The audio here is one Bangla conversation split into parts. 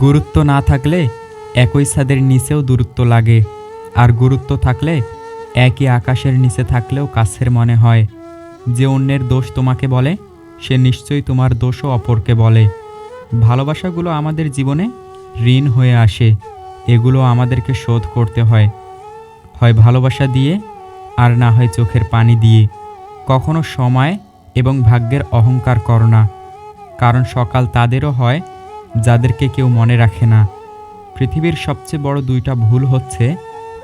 গুরুত্ব না থাকলে একই ছাদের নিচেও দূরত্ব লাগে। আর গুরুত্ব থাকলে একই আকাশের নিচে থাকলেও কাছের মনে হয়। যে অন্যের দোষ তোমাকে বলে, সে নিশ্চয়ই তোমার দোষও অপরকে বলে। ভালোবাসাগুলো আমাদের জীবনে ঋণ হয়ে আসে। এগুলো আমাদেরকে শোধ করতে হয়। হয় ভালোবাসা দিয়ে, আর না হয় চোখের পানি দিয়ে। কখনো সময় এবং ভাগ্যের অহংকার করো না। কারণ সকাল তাদেরও হয় যাদেরকে কেউ মনে রাখে না। পৃথিবীর সবচেয়ে বড় দুইটা ভুল হচ্ছে,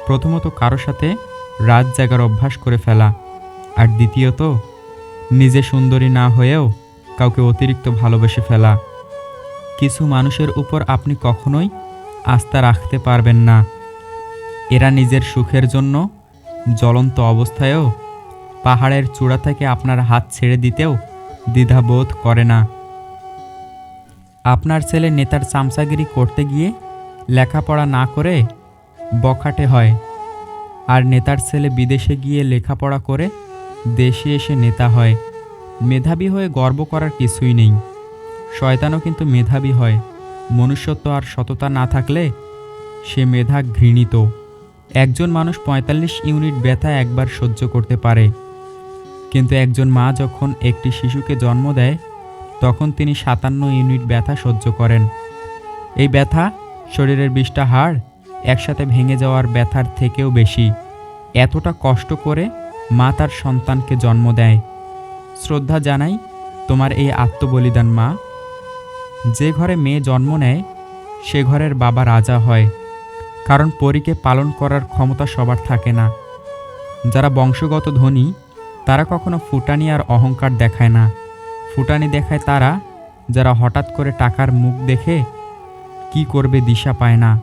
প্রথমত কারও সাথে রাত জাগার অভ্যাস করে ফেলা, আর দ্বিতীয়ত, নিজে সুন্দরী না হয়েও কাউকে অতিরিক্ত ভালোবেসে ফেলা। কিছু মানুষের উপর আপনি কখনোই আস্থা রাখতে পারবেন না। এরা নিজের সুখের জন্য জ্বলন্ত অবস্থায়ও পাহাড়ের চূড়া থেকে আপনার হাত ছেড়ে দিতেও দ্বিধাবোধ করে না। আপনার ছেলে নেতার চামচাগিরি করতে গিয়ে লেখাপড়া না করে বখাটে হয় আর নেতার ছেলে বিদেশে গিয়ে লেখাপড়া করে দেশে এসে নেতা হয়। মেধাবী হয়ে গর্ব করার কিছুই নেই। শয়তানও কিন্তু মেধাবী হয়। মনুষ্যত্ব আর সততা না থাকলে সে মেধা ঘৃণিত। একজন মানুষ পঁয়তাল্লিশ ইউনিট ব্যথা একবার সহ্য করতে পারে। কিন্তু একজন মা যখন একটি শিশুকে জন্ম দেয় তখন তিনি সাতান্ন ইউনিট ব্যথা সহ্য করেন। এই ব্যথা শরীরের বিশটা হাড় একসাথে ভেঙে যাওয়ার ব্যথার থেকেও বেশি। এতটা কষ্ট করে মা তার সন্তানকে জন্ম দেয়। শ্রদ্ধা জানাই তোমার এই আত্মবলিদান মা। যে ঘরে মেয়ে জন্ম নেয়, সে ঘরের বাবা রাজা হয়। কারণ পরীকে পালন করার ক্ষমতা সবার থাকে না। যারা বংশগত ধনী, তারা কখনো ফুটানি আর অহংকার দেখায় না। ফুটানি দেখায় তারা, যারা হঠাৎ করে টাকার মুখ দেখে, কি করবে দিশা পায় না।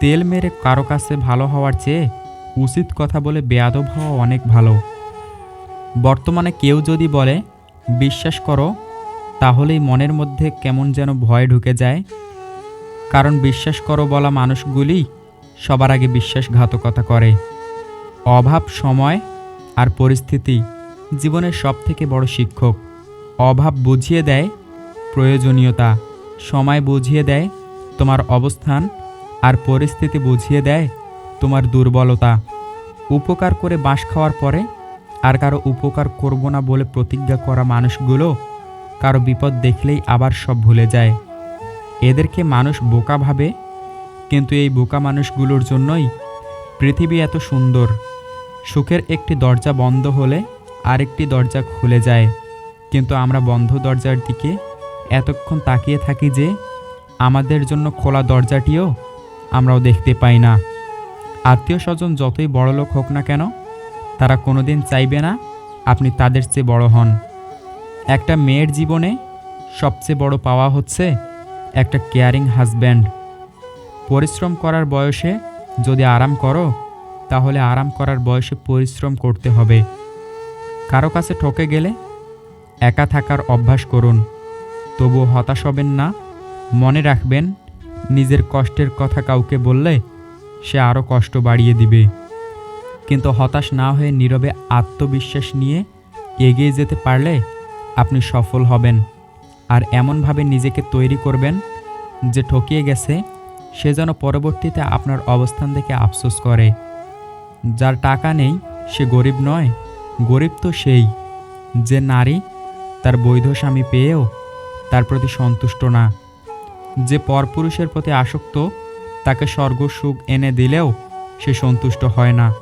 তেল মেরে কারও কাছে ভালো হওয়ার চেয়ে উচিত কথা বলে বেয়াদব হওয়া অনেক ভালো। বর্তমানে কেউ যদি বলে, বিশ্বাস করো, তাহলেই মনের মধ্যে কেমন যেন ভয় ঢুকে যায়। কারণ বিশ্বাস করো বলা মানুষগুলি সবার আগে বিশ্বাসঘাতকতা করে। অভাব, সময় আর পরিস্থিতি জীবনের সব থেকে বড় শিক্ষক। অভাব বুঝিয়ে দেয়, প্রয়োজনীয়তা সময় বুঝিয়ে দেয়, তোমার অবস্থান আর পরিস্থিতি বুঝিয়ে দেয়, তোমার দুর্বলতা। উপকার করে বাঁশ খাওয়ার পরে আর কারও উপকার করব না বলে প্রতিজ্ঞা করা মানুষগুলো কারও বিপদ দেখলেই আবার সব ভুলে যায়। এদেরকে মানুষ বোকা ভাবে, কিন্তু এই বোকা মানুষগুলোর জন্যই পৃথিবী এত সুন্দর। সুখের একটি দরজা বন্ধ হলে আরেকটি দরজা খুলে যায়। কিন্তু আমরা বন্ধ দরজার দিকে এতক্ষণ তাকিয়ে থাকি যে আমাদের জন্য খোলা দরজাটিও আমরাও দেখতে পাই না। আত্মীয় স্বজন যতই বড়লোক হোক না কেন, তারা কোনোদিন চাইবে না আপনি তাদের চেয়ে বড় হন। একটা মেয়ের জীবনে সবচেয়ে বড় পাওয়া হচ্ছে একটা কেয়ারিং হাজব্যান্ড পরিশ্রম করার বয়সে যদি আরাম করো, তাহলে আরাম করার বয়সে পরিশ্রম করতে হবে। কারও কাছে ঠকে গেলে একা থাকার অভ্যাস করুন। তবুও হতাশ হবেন না। মনে রাখবেন, নিজের কষ্টের কথা কাউকে বললে সে আরও কষ্ট বাড়িয়ে দিবে। কিন্তু হতাশ না হয়ে নীরবে আত্মবিশ্বাস নিয়ে এগিয়ে যেতে পারলে আপনি সফল হবেন। আর এমনভাবে নিজেকে তৈরি করবেন যে ঠকিয়ে গেছে, সে যেন পরবর্তীতে আপনার অবস্থান দেখে আফসোস করে। যার টাকা নেই, সে গরিব নয়, গরিব তো সেই, যে নারী তার বৈধ স্বামী পেয়েও তার প্রতি সন্তুষ্ট না। যে পরপুরুষের প্রতি আসক্ত, তাকে স্বর্গ সুখ এনে দিলেও সে সন্তুষ্ট হয় না।